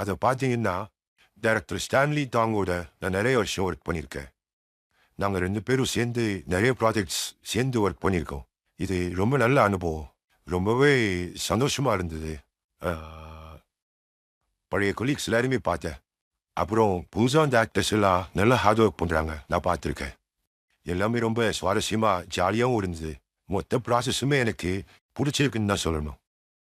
அதை பார்த்தீங்கன்னா director Stanley தாங்கோட நான் நிறைய வருஷம் ஒர்க் பண்ணியிருக்கேன் நாங்கள் ரெண்டு பேரும் சேர்ந்து நிறைய ப்ராஜெக்ட்ஸ் சேர்ந்து ஒர்க் பண்ணியிருக்கோம் இது ரொம்ப நல்ல அனுபவம். ரொம்பவே சந்தோஷமாக இருந்தது. பழைய கொலீக்ஸ் எல்லாருமே பார்த்தேன். அப்புறம் புதுசாக அந்த ஆக்டர்ஸ் எல்லாம் நல்லா ஹார்ட் ஒர்க் பண்ணுறாங்க நான் பார்த்துருக்கேன். எல்லாமே ரொம்ப சுவாரஸ்யமாக ஜாலியாகவும் இருந்தது. மொத்த ப்ராசஸுமே எனக்கு பிடிச்சிருக்குன்னு தான் சொல்லணும்.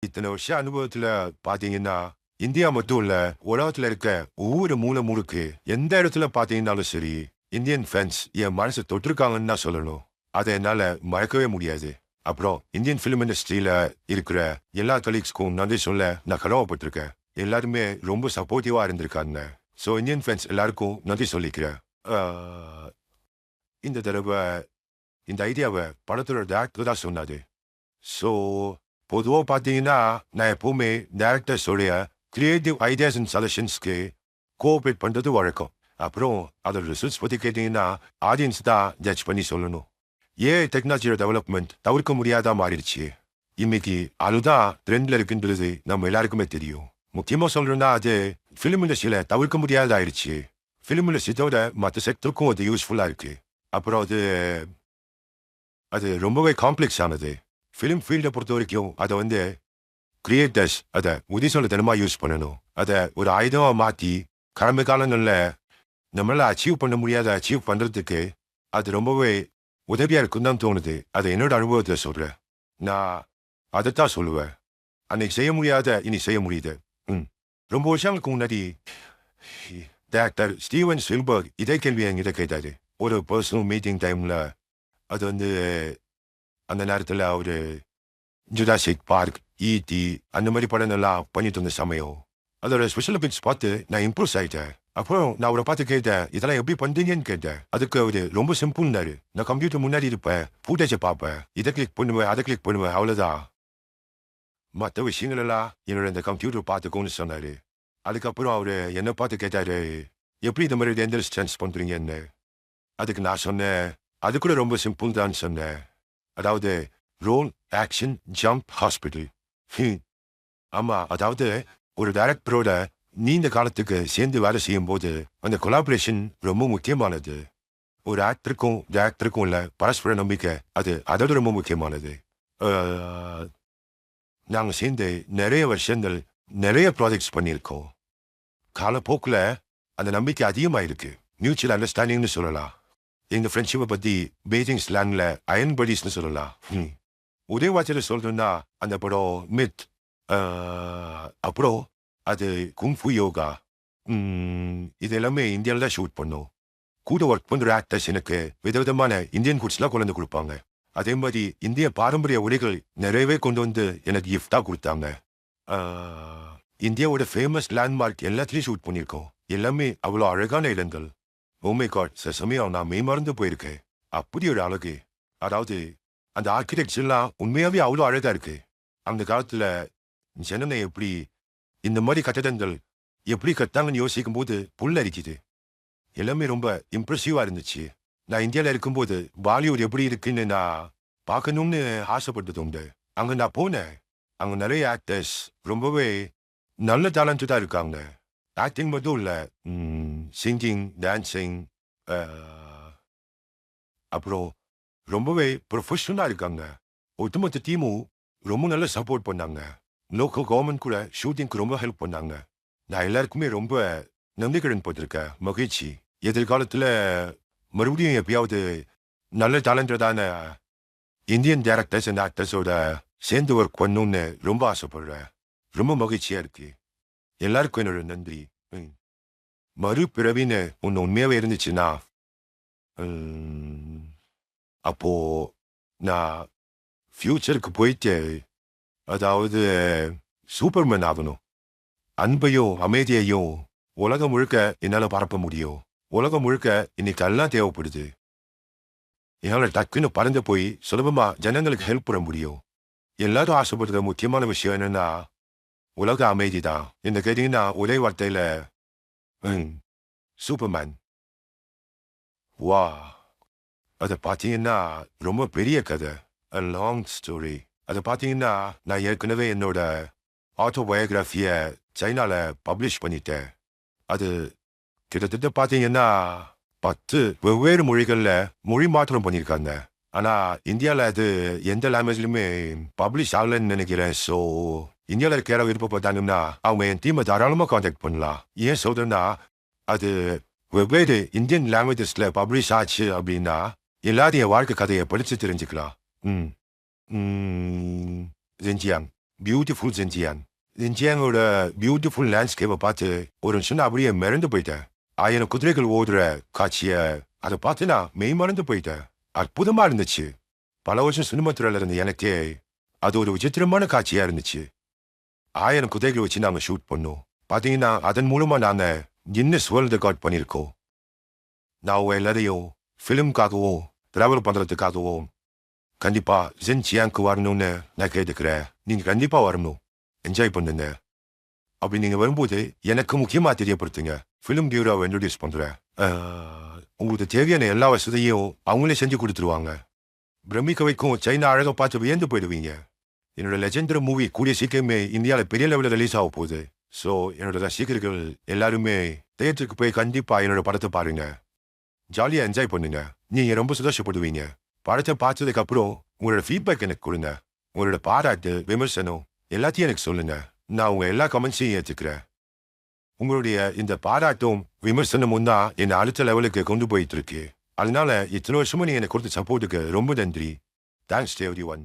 இத்தனை வருஷம் அனுபவத்தில் பார்த்தீங்கன்னா இந்தியா மட்டும் இல்ல உலகத்துல இருக்க ஒவ்வொரு மூளை முழுக்கு எந்த இடத்துல பார்த்தீங்கன்னாலும் சரி இந்தியன் ஃபேன்ஸ் என் மனசை தொட்டிருக்காங்கன்னு தான் சொல்லணும். அதை என்னால மறக்கவே முடியாது. அப்புறம் இந்தியன் ஃபிலிம் இண்டஸ்ட்ரியில இருக்கிற எல்லா கலீக்ஸ்க்கும் நன்றி சொல்ல நான் கடமைப்பட்டிருக்கேன். எல்லாருமே ரொம்ப சப்போர்ட்டிவா இருந்திருக்காங்க. ஸோ இந்தியன் ஃபேன்ஸ் எல்லாருக்கும் நன்றி சொல்லிக்கிறேன். இந்த தடவை இந்த ஐடியாவை படத்தோட டேரக்டர் தான் சொன்னாது ஸோ பொதுவாக பார்த்தீங்கன்னா நான் எப்பவுமே டேரக்டர்ஸோடைய கிரியேட்டிவ் ஐடியாஸ் அண்ட் சஜஷன்ஸ்க்கு கோஆப்ரேட் பண்ணுறது வழக்கம். அப்புறம் அதோட ரிசல்ட்ஸ் பற்றி கேட்டிங்கன்னா ஆடியன்ஸ் தான் ஜட்ஜ் பண்ணி சொல்லணும். ஏன் டெக்னாலஜியோட டெவலப்மெண்ட் தவிர்க்க முடியாதா மாறிடுச்சு. இன்னைக்கு அதுதான் ட்ரெண்டில் இருக்குன்றது நம்ம எல்லாருக்குமே தெரியும். முக்கியமாக சொல்கிறோம்னா அது ஃபிலிம் இண்டஸ்ட்ரியில் தவிர்க்க முடியாதாயிடுச்சு. ஃபிலிம் இண்டஸ்ட்ரியோட மற்ற செக்டருக்கும் அது யூஸ்ஃபுல்லாக இருக்கு. அப்புறம் அது அது ரொம்பவே காம்ப்ளெக்ஸ் ஆனது. ஃபிலிம் ஃபீல்டை பொறுத்த வரைக்கும் அதை வந்து கிரியேட்டர்ஸ் அதை உதிசொல்லத்தனமா யூஸ் பண்ணணும். அதை ஒரு ஆயுதமா மாற்றி கடமை காலங்களில் நம்மளால அச்சீவ் பண்ண முடியாத அச்சீவ் பண்றதுக்கு அது ரொம்பவே உதவியா இருக்கும் தான் தோணுது. அதை என்னோட அனுபவத்தில் சொல்றேன் நான் அதைத்தான் சொல்லுவேன். அன்னைக்கு செய்ய முடியாத இனி செய்ய முடியுது. ம். ரொம்ப வருஷங்களுக்கு முன்னாடி டாக்டர் ஸ்டீவன் ஸ்வில்பர்க் இதே கேள்வி என்கிட்ட கேட்டாரு. ஒரு பர்சனல் மீட்டிங் டைம்ல அது வந்து அந்த நேரத்தில் அவரு ஜுராசிக் பார்க் ஈடி அந்த மாதிரி படம் எல்லாம் பண்ணிட்டு இருந்த சமயம். அதோட ஸ்பெஷல் எஃபெக்ட்ஸ் பார்த்து நான் இம்ப்ரூவ் ஆயிட்டேன். அப்புறம் நான் அவரை பார்த்து கேட்டேன் இதெல்லாம் எப்படி பண்ணுறீங்கன்னு கேட்டேன். அதுக்கு அவரு ரொம்ப சிம்பிள்னாரு நான் கம்ப்யூட்டர் முன்னாடி இருப்பேன் ஃபூட்டேஜை பார்ப்பேன். இதை கிளிக் பண்ணுவேன் அதை கிளிக் பண்ணுவேன் அவ்வளோதான் மற்ற விஷயங்கள் எல்லாம் என்னோட இந்த கம்ப்யூட்டர் பார்த்துக்கோன்னு சொன்னார். அதுக்கப்புறம் அவர் என்னை பார்த்து கேட்டாரு எப்படி இந்த மாதிரி எந்த ஸ்டன்ஸ் பண்ணுறீங்கன்னு அதுக்கு நான் சொன்னேன் அது கூட ரொம்ப சிம்பிள் தான் சொன்னேன். அதாவது ரோல் ஆக்ஷன் ஜம்ப் ஹாஸ்பிட்டல் ஆமா அதாவது ஒரு டைரக்டரோட நீண்ட காலத்துக்கு சேர்ந்து வேலை செய்யும் போது அந்த கொலாபரேஷன் ரொம்ப முக்கியமானது. ஒரு ஆக்டருக்கும் டேரக்டருக்கும் உள்ள பரஸ்பர நம்பிக்கை அது அதோட ரொம்ப முக்கியமானது. நாங்கள் சேர்ந்து நிறைய வருஷங்கள் நிறைய ப்ராஜெக்ட்ஸ் பண்ணியிருக்கோம். காலப்போக்கில் அந்த நம்பிக்கை அதிகமாயிருக்கு. மியூச்சுவல் அண்டர்ஸ்டாண்டிங்னு சொல்லலாம். எங்கள் ஃப்ரெண்ட்ஷிப்பை பற்றி பீஜிங் ஸ்லாங்கில் அயன் படிஸ்னு சொல்லலாம். ம். ஒரே வார்த்தையில சொல்றேன்னா அந்த படம் மித் அப்புறம் அது குங்ஃபு யோகா ம், இது எல்லாமே இந்தியாவில் தான் ஷூட் பண்ணோம் கூட ஒர்க் பண்ற எனக்கு விதவிதமான இந்தியன் குட்ஸ்லாம் கொண்டு கொடுப்பாங்க அதே மாதிரி இந்திய பாரம்பரிய உடைகள் நிறையவே கொண்டு வந்து எனக்கு கிஃப்டா கொடுத்தாங்க ஆஹ், இந்தியாவோட ஃபேமஸ் லேண்ட்மார்க் எல்லாத்துலயும் ஷூட் பண்ணியிருக்கோம் எல்லாமே அவ்வளோ அழகான இடங்கள் ஓமே காட் சில சமயம் நான் மெய்மறந்து போயிருக்கேன் அப்படி ஒரு அழகு அதாவது அந்த ஆர்கிடெக்ட்ஸ் எல்லாம் உண்மையாவே அவ்வளோ அழகா இருக்கு. அந்த காலத்துல ஜனனை எப்படி இந்த மாதிரி கட்டடங்கள் எப்படி கட்டாங்கன்னு யோசிக்கும் போது புல் அரிக்குது. எல்லாமே ரொம்ப இம்ப்ரெசிவா இருந்துச்சு. நான் இந்தியால இருக்கும்போது பாலிவுட் எப்படி இருக்குன்னு நான் பார்க்கணும்னு ஆசைப்பட்டது உண்டு. அங்க நான் போனேன். அங்க நிறைய ஆக்டர்ஸ் ரொம்பவே நல்ல டேலண்டடா இருக்காங்க. ஆக்டிங் மட்டும் இல்லை சிங்கிங் டான்சிங் அப்புறம் ரொம்பவே ப்ரொஃபஷனலாக இருக்காங்க. ஒட்டுமொத்த டீமும் ரொம்ப நல்ல சப்போர்ட் பண்ணாங்க. லோக்கல் கவர்மெண்ட் கூட ஷூட்டிங்க்கு ரொம்ப ஹெல்ப் பண்ணாங்க. நான் எல்லாருக்குமே ரொம்ப நம்பிக்கைடன் போட்டிருக்கேன். மகிழ்ச்சி. எதிர்காலத்தில் மறுபடியும் எப்பயாவது நல்ல டேலண்டடான இந்தியன் டேரக்டர்ஸ் அண்ட் ஆக்டர்ஸோட சேர்ந்து ஒர்க் பண்ணணும்னு ரொம்ப ஆசைப்படுறேன். ரொம்ப மகிழ்ச்சியா இருக்கு. எல்லாருக்கும் என்னோட நன்றி. ம். மறுபிறவின்னு ஒன்று உண்மையாகவே இருந்துச்சுன்னா அப்போ நான் ஃபியூச்சருக்கு போயிட்டு அதாவது சூப்பர்மேன் ஆகணும். அன்பையும் அமைதியையும் உலகம் முழுக்க என்னால பரப்ப முடியும். உலகம் முழுக்க இன்னைக்கு எல்லாம் தேவைப்படுது. என்னால டக்குன்னு பறந்து போய் சுலபமா ஜனங்களுக்கு ஹெல்ப் பண்ண முடியும். எல்லாரும் ஆசைப்படுற முக்கியமான விஷயம் என்னன்னா உலக அமைதி தான் இந்த கேட்டீங்கன்னா ஒரே வார்த்தையில சூப்பர்மேன் வா. அதை பார்த்தீங்கன்னா ரொம்ப பெரிய கதை. அ லாங் ஸ்டோரி அதை பார்த்தீங்கன்னா நான் ஏற்கனவே என்னோட ஆட்டோபயோகிராஃபியை சைனாவில் பப்ளிஷ் பண்ணிட்டேன். அது கிட்டத்தட்ட பார்த்தீங்கன்னா பத்து வெவ்வேறு மொழிகளில் மொழி மாற்றம் பண்ணியிருக்காங்க ஆனால் இந்தியாவில் அது எந்த லாங்குவேஜ்லையுமே பப்ளிஷ் ஆகலைன்னு நினைக்கிறேன். ஸோ இந்தியாவில் இருக்க யாராவது விருப்பப்பட்டாங்கன்னா அவங்க என் டீமை தாராளமாக காண்டாக்ட் பண்ணலாம். ஏன் சொல்றேன்னா அது வெவ்வேறு இந்தியன் லாங்குவேஜஸில் பப்ளிஷ் ஆச்சு அப்படின்னா எல்லாரும் என் வாழ்க்கை கதையை படிச்சு தெரிஞ்சுக்கலாம். ம். ம். ஜென்ஜியாங் பியூட்டிஃபுல் ஜென்ஜியாங் ஜென்ஜியாங்கோட பியூட்டிஃபுல் லேண்ட்ஸ்கேப்பை பார்த்து ஒரு நிமிஷம் அப்படியே மறந்து போயிட்டேன். ஆயிரம் குதிரைகள் ஓடுற காட்சியை அதை பார்த்து நான் மெய் மறந்து போயிட்டேன். அற்புதமா இருந்துச்சு. பல வருஷம் சினிமா துறையில் இருந்த எனக்கே அது ஒரு விசித்திரமான காட்சியா இருந்துச்சு. ஆயிரம் குதிரைகள் வச்சு நாங்கள் ஷூட் பண்ணோம். பார்த்தீங்கன்னா அதன் மூலமா நாங்கள் கின்னஸ் வேர்ல்டு ரெக்கார்ட் பண்ணியிருக்கோம். நான் எல்லாரையும் ஃபிலிம்காகவும் டிராவல் பண்றதுக்காகவும் கண்டிப்பா ஜென் சியாங்க்கு வரணும்னு நான் கேட்டுக்கிறேன் நீங்க கண்டிப்பா வரணும் என்ஜாய் பண்ணுங்க அப்படி நீங்க வரும்போது எனக்கு முக்கியமா தெரியப்படுத்துங்க ஃபிலிம் டியூராவை இன்ட்ரடியூஸ் பண்றேன் உங்களுக்கு தேவையான எல்லா வசதியும் அவங்களே செஞ்சு கொடுத்துருவாங்க பிரமிக்க வைக்கும் சைனா அழகை பார்த்து வியந்து போயிடுவீங்க என்னோட லெஜெண்டர் மூவி கூடிய சீக்கிரமே இந்தியாவில் பெரிய லெவலில் ரிலீஸ் ஆக போகுது ஸோ என்னோட ரசிகர்கள் எல்லாருமே தேட்டருக்கு போய் கண்டிப்பா என்னோட படத்தை பாருங்க ஜாலியா என்ஜாய் பண்ணுங்க. நீங்கள் ரொம்ப சந்தோஷப்படுவீங்க. படத்தை பார்த்ததுக்கு அப்புறம் உங்களோட ஃபீட்பேக் எனக்கு கொடுங்க. உங்களோட பாராட்டு விமர்சனம் எல்லாத்தையும் எனக்கு சொல்லுங்க. நான் உங்க எல்லா கமெண்ட்ஸையும் ஏற்றுக்கிறேன் உங்களுடைய இந்த பாராட்டும் விமர்சனமும் தான் என்னை அடுத்த லெவலுக்கு கொண்டு போயிட்டு இருக்கு. அதனால இத்தனை வருஷமா நீ எனக்கு கொடுத்த சப்போர்ட்டுக்கு ரொம்ப நன்றி. Thanks every one